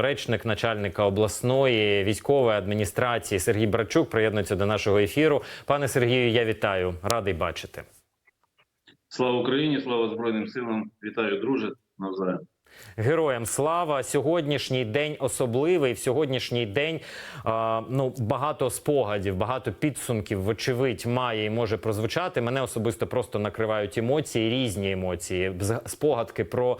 Речник начальника обласної військової адміністрації Сергій Брачук приєднується до нашого ефіру. Пане Сергію, я вітаю, радий бачити. Слава Україні, слава Збройним силам. Вітаю, друже. Навзаєм. Героям слава сьогоднішній день особливий. В сьогоднішній день а, ну багато спогадів, багато підсумків, вочевидь, має і може прозвучати. Мене особисто просто накривають емоції, різні емоції. Спогадки про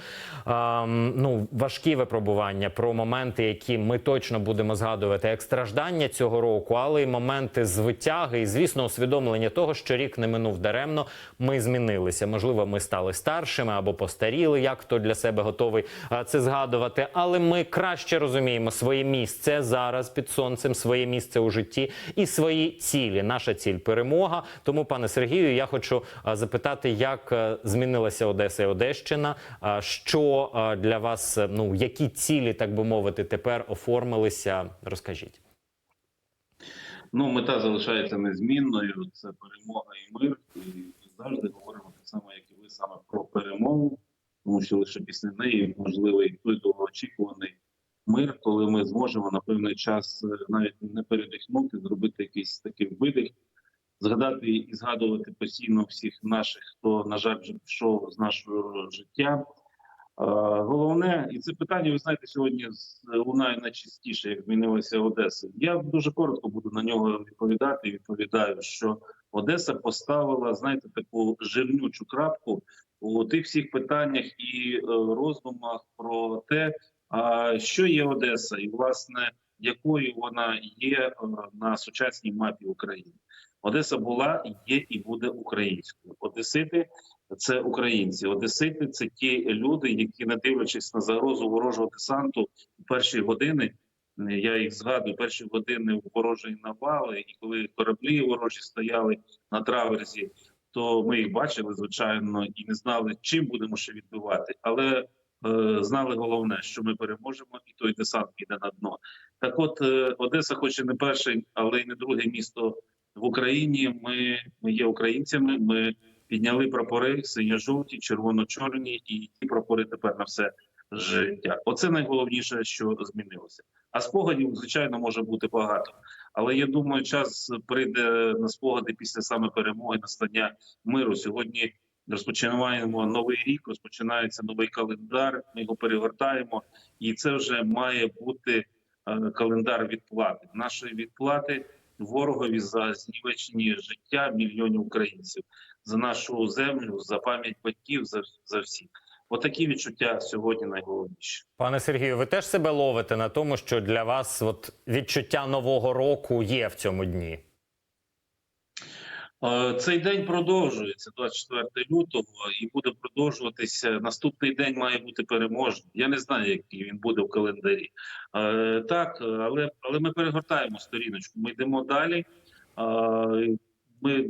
м, ну важкі випробування, про моменти, які ми точно будемо згадувати, як страждання цього року, але й моменти звитяги, і звісно, усвідомлення того, що рік не минув даремно. Ми змінилися. Можливо, ми стали старшими або постаріли. Як хто для себе готовий а, це згадувати, але ми краще розуміємо своє місце зараз під сонцем, своє місце у житті і свої цілі. Наша ціль перемога. Тому, пане Сергію, я хочу запитати, як е, змінилася Одеса і Одещина. Що для вас, е, ну які цілі, так би мовити, тепер оформилися? Розкажіть. Ну, мета залишається незмінною. Це перемога і мир. І завжди говоримо так само, як і ви саме про перемогу, тому що лише після неї можливий той довгоочікуваний мир, коли ми зможемо на певний час е, навіть не передихнути, зробити якийсь такий видих, згадати і згадувати постійно всіх наших, хто на жаль вже пішов з нашого життя. Е, Головне, і це питання, ви знаєте, сьогодні з- лунає найчастіше, як змінилася Одеса. Я дуже коротко буду на нього відповідати. і Відповідаю, що Одеса поставила, знаєте, таку жирнючу крапку у тих всіх питаннях і е, роздумах про те, що є Одеса, і власне якою вона є е, на сучасній мапі України. Одеса була, є і буде українською. Одесити це українці. Одесити це ті люди, які, не дивлячись на загрозу ворожого десанту, у перші години я їх згадую, перші години ворожої навали, і коли кораблі ворожі стояли на траверзі, то ми їх бачили, звичайно, і не знали, чим будемо ще відбивати. Але е, знали головне, що ми переможемо, і той десант піде на дно. Так, от е, Одеса, хоч і не перше, але й не друге місто в Україні. Ми, ми є українцями. Ми підняли прапори синьо-жовті, червоно-чорні, і ті прапори тепер на все життя. Оце найголовніше, що змінилося. А спогадів, звичайно, може бути багато. Але я думаю, час прийде на спогади після саме перемоги, настання миру. Сьогодні розпочинаємо новий рік, розпочинається новий календар. Ми його перегортаємо, і це вже має бути е, календар відплати. Нашої відплати ворогові за знівечені життя мільйонів українців за нашу землю, за пам'ять батьків, за, за всіх. Отакі відчуття сьогодні найголовніше. Пане Сергію, ви теж себе ловите на тому, що для вас от відчуття нового року є в цьому дні. Е, Цей день продовжується 24 лютого і буде продовжуватися. Наступний день має бути переможний. Я не знаю, який він буде в календарі. Е, Так, але але ми перегортаємо сторіночку. Ми йдемо далі. Е, Ми,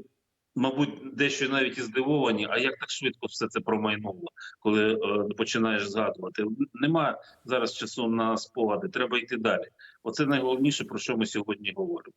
мабуть, дещо навіть і здивовані. А як так швидко все це промайнуло, коли е, починаєш згадувати? Нема зараз часу на спогади. Треба йти далі. Оце найголовніше про що ми сьогодні говоримо.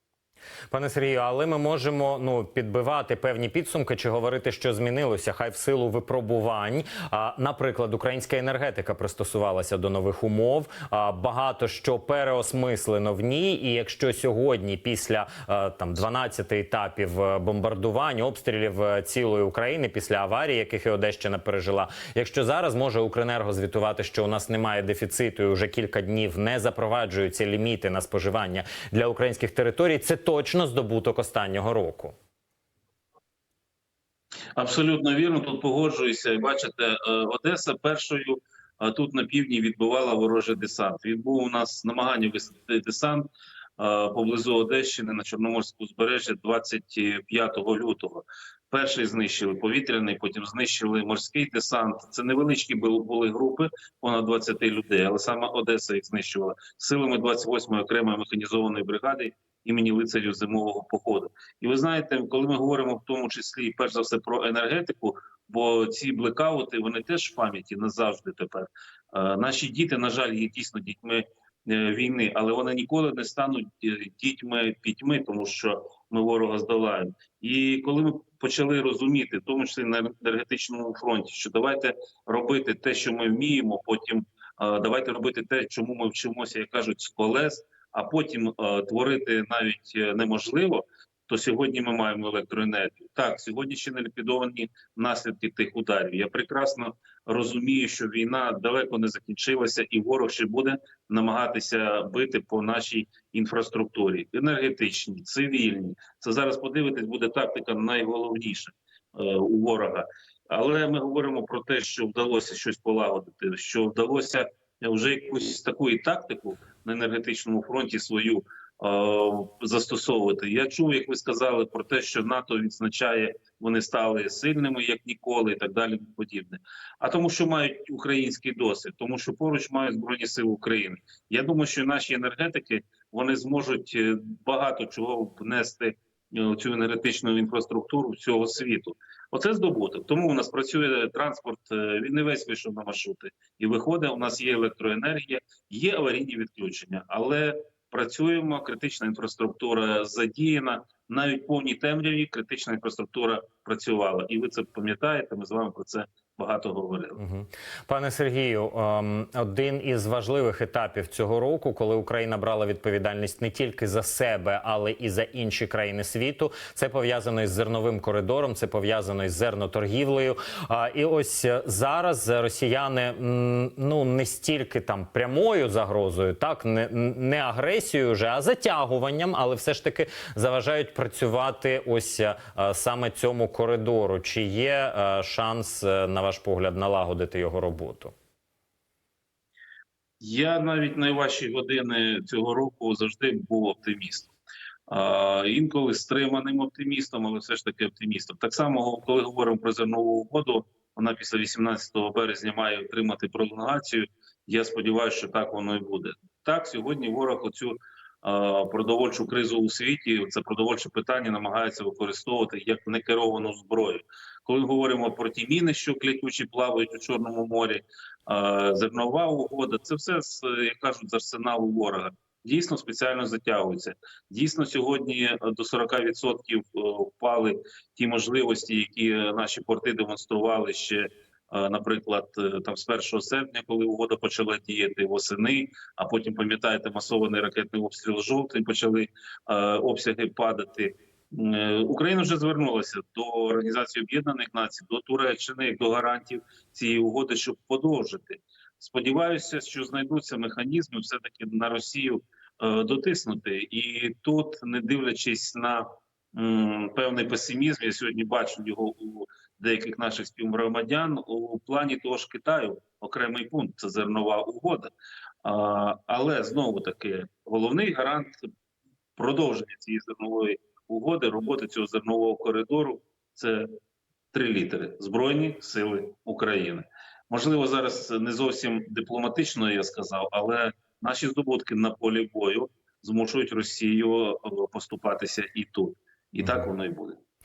Пане Сергію, але ми можемо ну підбивати певні підсумки чи говорити, що змінилося, хай в силу випробувань. А, наприклад, українська енергетика пристосувалася до нових умов. А, багато що переосмислено в ній. І якщо сьогодні, після а, там 12 етапів е, бомбардувань, обстрілів е, цілої України після аварії, яких і Одещина пережила, якщо зараз може Укренерго звітувати, що у нас немає дефіциту, і вже кілька днів не запроваджуються ліміти на споживання для українських територій, це точно здобуток останнього року. Абсолютно вірно. Тут погоджуюся. Бачите, е, Одеса першою тут на півдні відбивала ворожий десант. Він був у нас намагання висадити десант е, поблизу Одещини на Чорноморському збережжі 25 лютого. Перший знищили повітряний, потім знищили морський десант. Це невеличкі були, групи, понад 20 людей, але саме Одеса їх знищувала силами 28-ї окремої механізованої бригади імені лицарів зимового походу. І ви знаєте, коли ми говоримо в тому числі перш за все про енергетику, бо ці блекаути вони теж в пам'яті назавжди тепер. Е, наші діти, на жаль, є дійсно дітьми е, війни, але вони ніколи не стануть е, дітьми пітьми, тому що ми ворога здолаємо. І коли ми почали розуміти, в тому числі на енергетичному фронті, що давайте робити те, що ми вміємо, потім давайте робити те, чому ми вчимося, як кажуть, з колес, а потім творити навіть е, неможливо. То сьогодні ми маємо електроенергію. Так, сьогодні ще не ліквідовані наслідки тих ударів. Я прекрасно розумію, що війна далеко не закінчилася, і ворог ще буде намагатися бити по нашій інфраструктурі, енергетичній, цивільній. Це зараз подивитись буде тактика найголовніша е, у ворога. Але ми говоримо про те, що вдалося щось полагодити, що вдалося вже якусь таку і тактику на енергетичному фронті свою застосовувати. Я чув, як ви сказали, про те, що НАТО відзначає, вони стали сильними як ніколи, і так далі. Подібне. А тому, що мають український досвід, тому що поруч мають збройні сили України. Я думаю, що наші енергетики вони зможуть е, багато чого внести е, цю енергетичну інфраструктуру всього світу. Оце здобуток. Тому у нас працює транспорт. е, Він не весь вийшов на маршрути і виходить. У нас є електроенергія, є аварійні відключення, але працюємо. Критична інфраструктура задіяна. Навіть повній темряві критична інфраструктура працювала, і ви це пам'ятаєте. Ми з вами про це багато говорили. Мгм. Пане Сергію, ем, один із важливих етапів цього року, коли Україна брала відповідальність не тільки за себе, але і за інші країни світу, це пов'язано із зерновим коридором, це пов'язано із зерноторгівлею. І ось е, зараз росіяни ну не стільки там прямою загрозою, так не, не агресією, вже, а затягуванням, але все ж таки заважають працювати ось е, саме цьому коридору. Чи є е, шанс, на ваш погляд, налагодити його роботу? Я навіть найважчі години цього року завжди був оптимістом. А, інколи стриманим оптимістом, але все ж таки оптимістом. Так само, коли говоримо про зернову угоду, вона після 18 березня має отримати пролонгацію. Я сподіваюся, що так воно і буде. Так, сьогодні ворог оцю продовольчу кризу у світі, це продовольче питання намагається використовувати як некеровану зброю. Коли говоримо про ті міни, що клятючі плавають у Чорному морі, зернова угода, це все з як кажуть з арсеналу ворога. Дійсно спеціально затягується. Дійсно, сьогодні е, до 40% е, впали ті можливості, які е, наші порти демонстрували ще, наприклад, е, там з 1 серпня, коли угода почала діяти восени. А потім пам'ятаєте, масований ракетний обстріл жовтень почали е, обсяги падати. Е, Україна вже звернулася до Організації Об'єднаних Націй, до Туреччини до гарантів цієї угоди, щоб подовжити. Сподіваюся, що знайдуться механізми все таки на Росію е, дотиснути, і тут, не дивлячись на певний песимізм, я сьогодні бачу його у деяких наших співгромадян у плані того ж Китаю окремий пункт це зернова угода. Але знову таки головний гарант продовження цієї зернової угоди, роботи цього зернового коридору це три літери Збройні Сили України. Можливо, зараз не зовсім дипломатично я сказав, але наші здобутки на полі бою змушують Росію е, поступатися і тут. І так воно і буде.